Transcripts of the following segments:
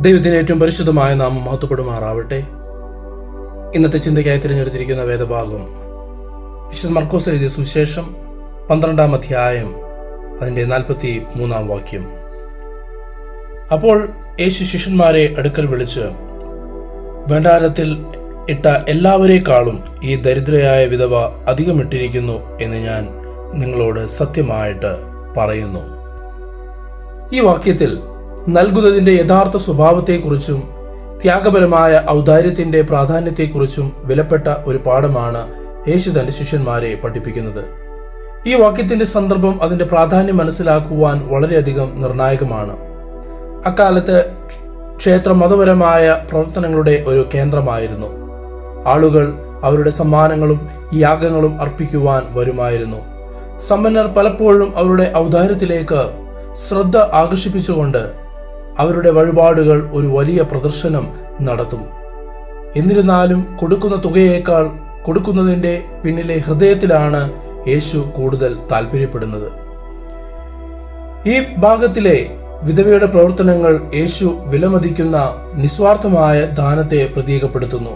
ദൈവത്തിന് ഏറ്റവും പരിശുദ്ധമായ നാമം മഹത്വപ്പെടുമാറാവട്ടെ. ഇന്നത്തെ ചിന്തയ്ക്കായി തിരഞ്ഞെടുത്തിരിക്കുന്ന വേദഭാഗം വിശുദ്ധ മർക്കോസ് എഴുതിയ സുവിശേഷം പന്ത്രണ്ടാം അധ്യായം അതിന്റെ നാൽപ്പത്തി മൂന്നാം വാക്യം. അപ്പോൾ യേശു ശിഷ്യന്മാരെ അടുക്കൽ വിളിച്ച് ഭണ്ഡാരത്തിൽ ഇട്ട എല്ലാവരേക്കാളും ഈ ദരിദ്രയായ വിധവ അധികം ഇട്ടിരിക്കുന്നു എന്ന് ഞാൻ നിങ്ങളോട് സത്യമായിട്ട് പറയുന്നു. ഈ വാക്യത്തിൽ നൽകുന്നതിന്റെ യഥാർത്ഥ സ്വഭാവത്തെക്കുറിച്ചും ത്യാഗപരമായ ഔദാര്യത്തിന്റെ പ്രാധാന്യത്തെക്കുറിച്ചും വിലപ്പെട്ട ഒരു പാഠമാണ് യേശു തന്റെ ശിഷ്യന്മാരെ പഠിപ്പിക്കുന്നത്. ഈ വാക്യത്തിന്റെ സന്ദർഭം അതിന്റെ പ്രാധാന്യം മനസ്സിലാക്കുവാൻ വളരെയധികം നിർണായകമാണ്. അക്കാലത്ത് ക്ഷേത്ര മതപരമായ പ്രവർത്തനങ്ങളുടെ ഒരു കേന്ദ്രമായിരുന്നു. ആളുകൾ അവരുടെ സമ്മാനങ്ങളും യാഗങ്ങളും അർപ്പിക്കുവാൻ വരുമായിരുന്നു. സമ്പന്നർ പലപ്പോഴും അവരുടെ ഔദാര്യത്തിലേക്ക് ശ്രദ്ധ ആകർഷിപ്പിച്ചുകൊണ്ട് അവരുടെ വഴിപാടുകൾ ഒരു വലിയ പ്രദർശനം നടത്തും. എന്നിരുന്നാലും കൊടുക്കുന്ന തുകയേക്കാൾ കൊടുക്കുന്നതിന്റെ പിന്നിലെ ഹൃദയത്തിലാണ് യേശു കൂടുതൽ താല്പര്യപ്പെടുന്നത് ഈ ഭാഗത്തിലെ വിധവയുടെ പ്രവർത്തനങ്ങൾ യേശു വിലമതിക്കുന്ന നിസ്വാർത്ഥമായ ദാനത്തെ പ്രതീകപ്പെടുത്തുന്നു.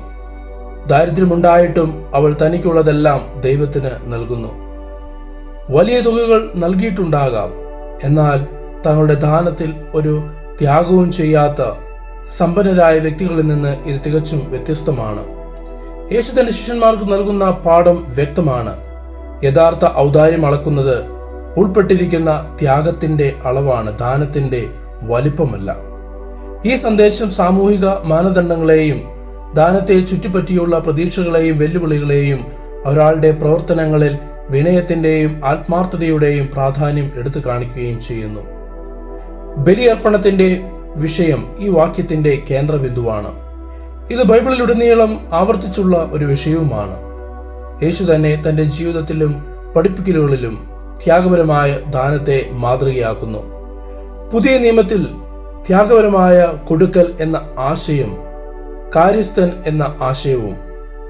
ദാരിദ്ര്യമുണ്ടായിട്ടും അവൾ തനിക്കുള്ളതെല്ലാം ദൈവത്തിന് നൽകുന്നു. വലിയ തുകകൾ നൽകിയിട്ടുണ്ടാകാം. എന്നാൽ തങ്ങളുടെ ദാനത്തിൽ ഒരു ത്യാഗവും ചെയ്യാത്ത സമ്പന്നരായ വ്യക്തികളിൽ നിന്ന് ഇത് തികച്ചും വ്യത്യസ്തമാണ്. യേശു തന്റെ ശിഷ്യന്മാർക്ക് നൽകുന്ന പാഠം വ്യക്തമാണ്. യഥാർത്ഥ ഔദാര്യം അളക്കുന്നത് ഉൾപ്പെട്ടിരിക്കുന്ന ത്യാഗത്തിന്റെ അളവാണ് ദാനത്തിന്റെ വലിപ്പമല്ല. ഈ സന്ദേശം സാമൂഹിക മാനദണ്ഡങ്ങളെയും ദാനത്തെ ചുറ്റിപ്പറ്റിയുള്ള പ്രതീക്ഷകളെയും വെല്ലുവിളികളെയും ഒരാളുടെ പ്രവർത്തനങ്ങളിൽ വിനയത്തിന്റെയും ആത്മാർത്ഥതയുടെയും പ്രാധാന്യം എടുത്തു കാണിക്കുകയും ചെയ്യുന്നു. ബലിയർപ്പണത്തിന്റെ വിഷയം ഈ വാക്യത്തിന്റെ കേന്ദ്രബിന്ദുവാണ്. ഇത് ബൈബിളിലുടനീളം ആവർത്തിച്ചുള്ള ഒരു വിഷയവുമാണ്. യേശു തന്നെ തന്റെ ജീവിതത്തിലും പഠിപ്പിക്കലുകളിലും ത്യാഗപരമായ ദാനത്തെ മാതൃകയാക്കുന്നു. പുതിയ നിയമത്തിൽ ത്യാഗപരമായ കൊടുക്കൽ എന്ന ആശയം കാര്യസ്ഥൻ എന്ന ആശയവും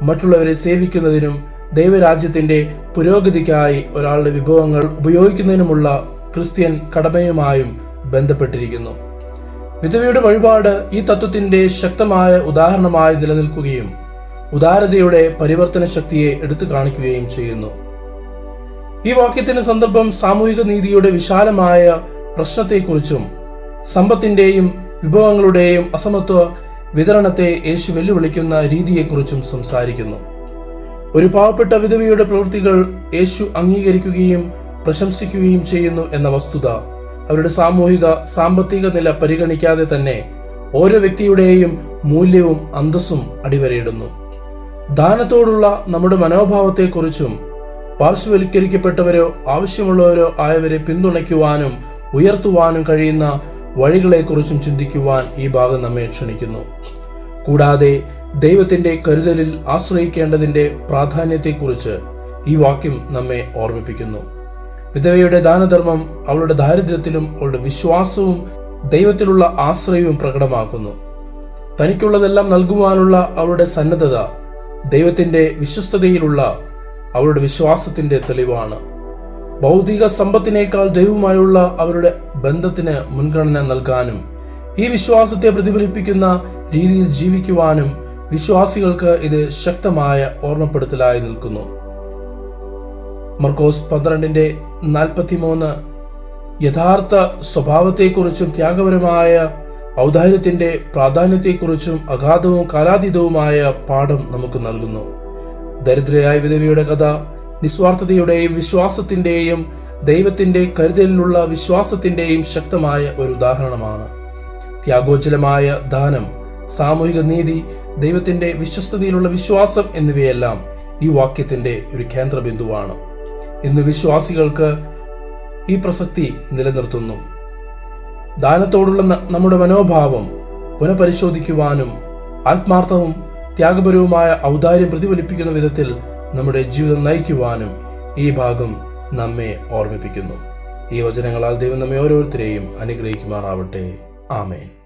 മറ്റുള്ളവരെ സേവിക്കുന്നതിനും ദൈവരാജ്യത്തിന്റെ പുരോഗതിക്കായി ഒരാളുടെ വിഭവങ്ങൾ ഉപയോഗിക്കുന്നതിനുമുള്ള ക്രിസ്ത്യൻ കടമയുമായും ബന്ധപ്പെട്ടിരിക്കുന്നു. വിധവയുടെ വഴിപാട് ഈ തത്വത്തിന്റെ ശക്തമായ ഉദാഹരണമായി നിലനിൽക്കുകയും ഉദാരതയുടെ പരിവർത്തന ശക്തിയെ എടുത്തു കാണിക്കുകയും ചെയ്യുന്നു. ഈ വാക്യത്തിന്റെ സന്ദർഭം സാമൂഹിക നീതിയുടെ വിശാലമായ പ്രശ്നത്തെക്കുറിച്ചും സമ്പത്തിന്റെയും വിഭവങ്ങളുടെയും അസമത്വ വിതരണത്തെ യേശു വെല്ലുവിളിക്കുന്ന രീതിയെക്കുറിച്ചും സംസാരിക്കുന്നു. ഒരു പാവപ്പെട്ട വിധവയുടെ പ്രവൃത്തികൾ യേശു അംഗീകരിക്കുകയും പ്രശംസിക്കുകയും ചെയ്യുന്നു എന്ന വസ്തുത അവരുടെ സാമൂഹിക സാമ്പത്തിക നില പരിഗണിക്കാതെ തന്നെ ഓരോ വ്യക്തിയുടെയും മൂല്യവും അന്തസ്സും അടിവരയിടുന്നു. ദാനത്തോടുള്ള നമ്മുടെ മനോഭാവത്തെക്കുറിച്ചും പാർശ്വവൽക്കരിക്കപ്പെട്ടവരോ ആവശ്യമുള്ളവരോ ആയവരെ പിന്തുണയ്ക്കുവാനും ഉയർത്തുവാനും കഴിയുന്ന വഴികളെക്കുറിച്ചും ചിന്തിക്കുവാൻ ഈ ഭാഗം നമ്മെ ക്ഷണിക്കുന്നു. കൂടാതെ ദൈവത്തിന്റെ കരുതലിൽ ആശ്രയിക്കേണ്ടതിന്റെ പ്രാധാന്യത്തെക്കുറിച്ച് ഈ വാക്യം നമ്മെ ഓർമ്മിപ്പിക്കുന്നു. വിധവയുടെ ദാനധർമ്മം അവളുടെ ദാരിദ്ര്യത്തിലും അവളുടെ വിശ്വാസവും ദൈവത്തിലുള്ള ആശ്രയവും പ്രകടമാക്കുന്നു. തനിക്കുള്ളതെല്ലാം നൽകുവാനുള്ള അവളുടെ സന്നദ്ധത ദൈവത്തിന്റെ വിശ്വസ്തതയിലുള്ള അവളുടെ വിശ്വാസത്തിന്റെ തെളിവാണ്. ഭൗതിക സമ്പത്തിനേക്കാൾ ദൈവവുമായുള്ള അവരുടെ ബന്ധത്തിന് മുൻഗണന നൽകാനും ഈ വിശ്വാസത്തെ പ്രതിഫലിപ്പിക്കുന്ന രീതിയിൽ ജീവിക്കുവാനും വിശ്വാസികൾക്ക് ഇത് ശക്തമായ ഓർമ്മപ്പെടുത്തലായി നിൽക്കുന്നു. മർക്കോസ് പന്ത്രണ്ടിന്റെ നാൽപ്പത്തിമൂന്ന്. യഥാർത്ഥ സ്വഭാവത്തെക്കുറിച്ചും ത്യാഗപരമായ ഔദാര്യത്തിന്റെ പ്രാധാന്യത്തെക്കുറിച്ചും അഗാധവും കാലാതീതവുമായ പാഠം നമുക്ക് നൽകുന്നു. ദരിദ്രയായ വിധവയുടെ കഥ നിസ്വാർത്ഥതയുടെയും വിശ്വാസത്തിന്റെയും ദൈവത്തിന്റെ കരുതലിലുള്ള വിശ്വാസത്തിന്റെയും ശക്തമായ ഒരു ഉദാഹരണമാണ്. ത്യാഗോജ്ജലമായ ദാനം സാമൂഹിക നീതി ദൈവത്തിന്റെ വിശ്വസ്തതയിലുള്ള വിശ്വാസം എന്നിവയെല്ലാം ഈ വാക്യത്തിന്റെ ഒരു കേന്ദ്രബിന്ദുവാണ്. ഇന്ന് വിശ്വാസികൾക്ക് ഈ പ്രസക്തി നിലനിർത്തുന്നു. ദാനത്തോടുള്ള നമ്മുടെ മനോഭാവം പുനഃപരിശോധിക്കുവാനും ആത്മാർത്ഥവും ത്യാഗപരവുമായ ഔദാര്യം പ്രതിഫലിപ്പിക്കുന്ന വിധത്തിൽ നമ്മുടെ ജീവിതം നയിക്കുവാനും ഈ ഭാഗം നമ്മെ ഓർമ്മിപ്പിക്കുന്നു. ഈ വചനങ്ങളാൽ ദൈവം നമ്മെ ഓരോരുത്തരെയും അനുഗ്രഹിക്കുമാറാവട്ടെ. ആമേൻ.